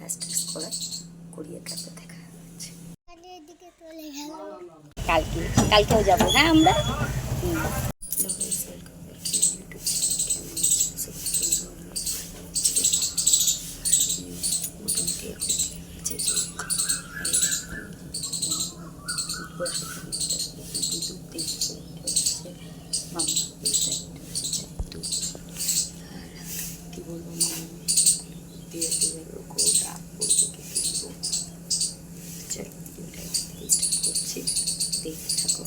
Trash করা করিয়ে তারপর দেখা হচ্ছে। কালকে কালকেও যাব। হ্যাঁ আমরা? হুম। Hello guys, welcome back to my YouTube channel. কেমন আছেন সবাই? তোমরা ভালো আছো? এই মোটামুটি এখন যে যে আর এরকম উপরে দুধ দিচ্ছে এটা হচ্ছে মামা এটা এটা হচ্ছে দুধ আর কী বলব মামা দিয়ে দিয়ে গোটা পড়বে কি কিনবো চলো ভিডিওটা এখান থেকে স্টার্ট করছি দেখতে থাকো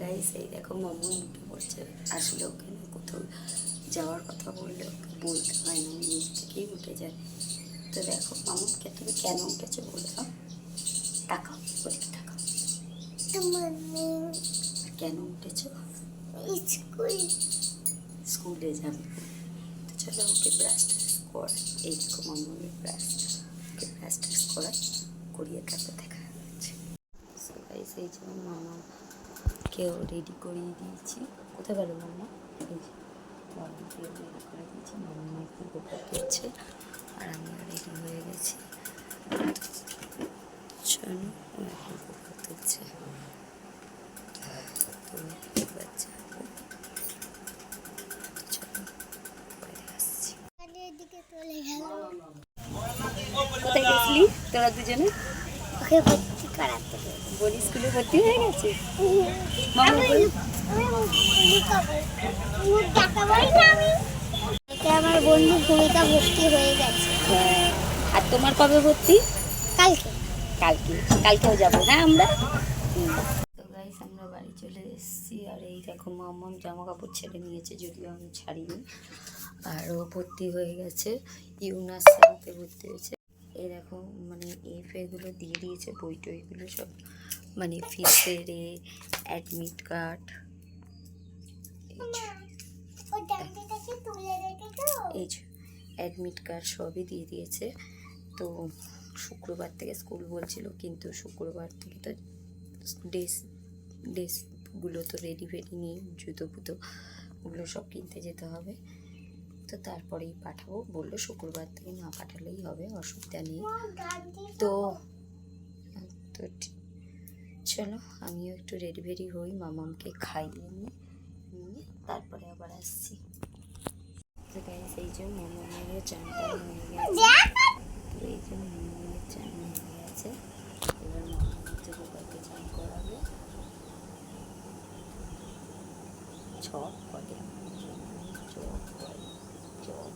গাইস এই দেখো মামু উঠে পড়ছে আসলে ওকে কোথাও যাওয়ার কথা বললে ওকে বলতে হয় না নিজে থেকেই উঠে যায় তো দেখো মামুকে তুমি কেন উঠেছে বলে দাও। টাকা ওদিকে মেয়ে আর কেন উঠেছো? স্কুল। স্কুলে যাবে। তো চলো ওকে ব্রাশ কর এই দেখো মামুর ব্রাশ ওকে ব্রাশ করা করিয়ে তারপর দেখা হচ্ছে। So guys, এই যে মামাকেও রেডি করিয়ে দিয়েছি। কোথায় গেল মামা এই যে মামাকেও রেডি করে দিয়েছি মামা একটু গোপা করছে আর আমিও রেডি হয়ে গেছি। চলো ও এখন গোপা তুলছে তো এবার যাব। চলো পরে আসছি। এদিকে চলে গেল কোথায় গেছিলি তোরা দুজনে? ওকে করাতে বলি স্কুলে ভর্তি হয়ে গেছে? আমার বন্ধু ভূমিকা ভর্তি হয়ে গেছে। হ্যাঁ। আর তোমার কবে ভর্তি? কালকে। কালকে। কালকেও যাব হ্যাঁ আমরা? আমরা বাড়ি চলে এসেছি। আর এই দেখো মাম্মাম জামা কাপড় ছেড়ে নিয়েছে যদিও আমি ছাড়িনি। আর ও ভর্তি হয়ে গেছে। ইউনাস সাথে ভর্তি হয়েছে। এই দেখো মানে এই ফেগুলো দিয়ে দিয়েছে, বই টইগুলো সব। মানে ফিসের এ অ্যাডমিট কার্ড এই অ্যাডমিট কার্ড সবই দিয়ে দিয়েছে। তো শুক্রবার থেকে স্কুল বলছিল, কিন্তু শুক্রবার থেকে তো ড্রেস ড্রেসগুলো তো রেডি ফেডি নেই জুতো ফুতো ওগুলো সব কিনতে যেতে হবে। তো তারপরেই পাঠাবো। বলল শুক্রবার থেকে না পাঠালেই হবে, অসুবিধা নেই। তো তো চলো, আমিও একটু রেডি ফেডি হই, মামামকে খাইয়ে নিই নিয়ে তারপরে আবার আসছি। এই যে মোমোমের চানটা হয়ে গেছে। এই যে মোমোমের চান হয়ে গেছে। এবার মামা হচ্ছে গোপালকে চান করাবে। চপ বলে চপ বলে চপ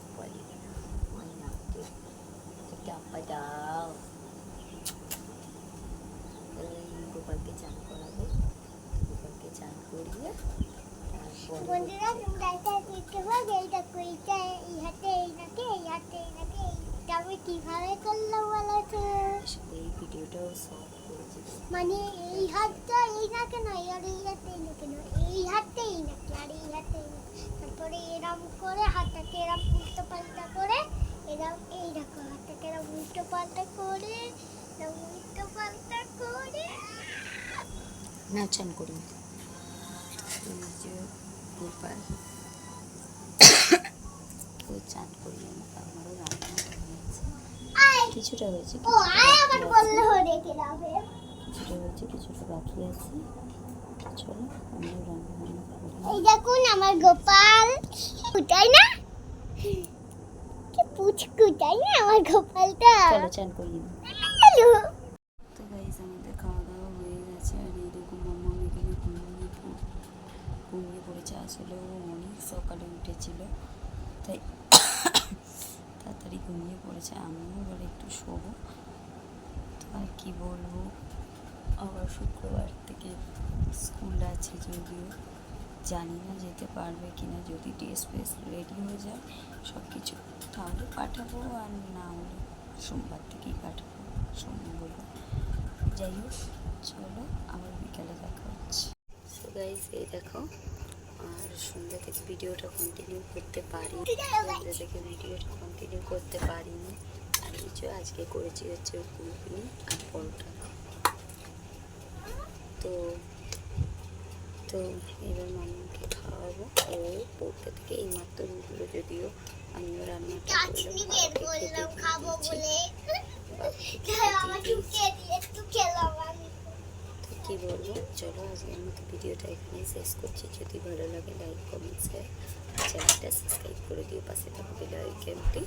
দাও গোপালকে চান করাবে গোপালকে চান করিয়ে বন্ধুরা তোমরা এটা দেখতে পাবে এইটা এই হাতে এই নাকে এই হাতে এই নাকে এইটা আমি কীভাবে করলাম বলো তো এই ভিডিওটাও শর্ট করেছি। মানে এই হাতটা এই নাকে নয়, আর এই হাতে এই নাকে নয় এই হাতে এই নাকে আর এই হাতে এই নাকে তারপরে এরম করে হাতটাকে এরম উল্টো পাল্টা করে এরম এই দেখো হাতটাকে এরম উল্টো পাল্টা করে এরম উল্টো পাল্টা করে। না চান করি। এই যে গোপাল। ও চান করি আমারও রান্না হয়েছে। কিছুটা হয়েছে কিছুটা হয়েছে কিছুটা বাকি আছে। চলো এই দেখুন আমার গোপাল। কুটাই না? পুচকু তাই না আমার গোপালটা? চলো চান করি হ্যালো। তো গাইজ আমাদের খাওয়া দাওয়া হয়ে গেছে আর এইরকম মাম্মা এখানে ঘুমিয়ে ঘুমিয়ে পড়েছে। আসলে ও অনেক সকালে উঠেছিল তাই তাড়াতাড়ি ঘুমিয়ে পড়েছে। আমিও এবার একটু শোবো। তো আর কি বলব? আবার শুক্রবার থেকে স্কুল আছে যদিও, জানি না যেতে পারবে কি না যদি ড্রেস ফ্রেস রেডি হয়ে যায় সব কিছু তাহলে পাঠাবো আর না হলে সোমবার থেকেই পাঠাবো, সোমবার। যাই হোক, চলো আবার বিকালে দেখা হচ্ছে। গাইজ এই দেখো, আর সন্ধ্যা থেকে ভিডিওটা কন্টিনিউ করতে পারি সন্ধ্যা থেকে ভিডিওটা কন্টিনিউ করতে পারিনি আর কিছু আজকে করেছি হচ্ছে ঘুগনি আর পরোটা। তো তো এবার মামাকে খাওয়াবো ও বউটা থেকে এই মাত্র উঠলো যদিও আমিও রান্নাটা কি বলবো চলো আজকের মতো ভিডিওটা এখানেই শেষ করছি যদি ভালো লাগে লাইক কমেন্ট শেয়ার চ্যানেলটা সাবস্ক্রাইব করে দিও পাশে থাকো বেল আইকনটি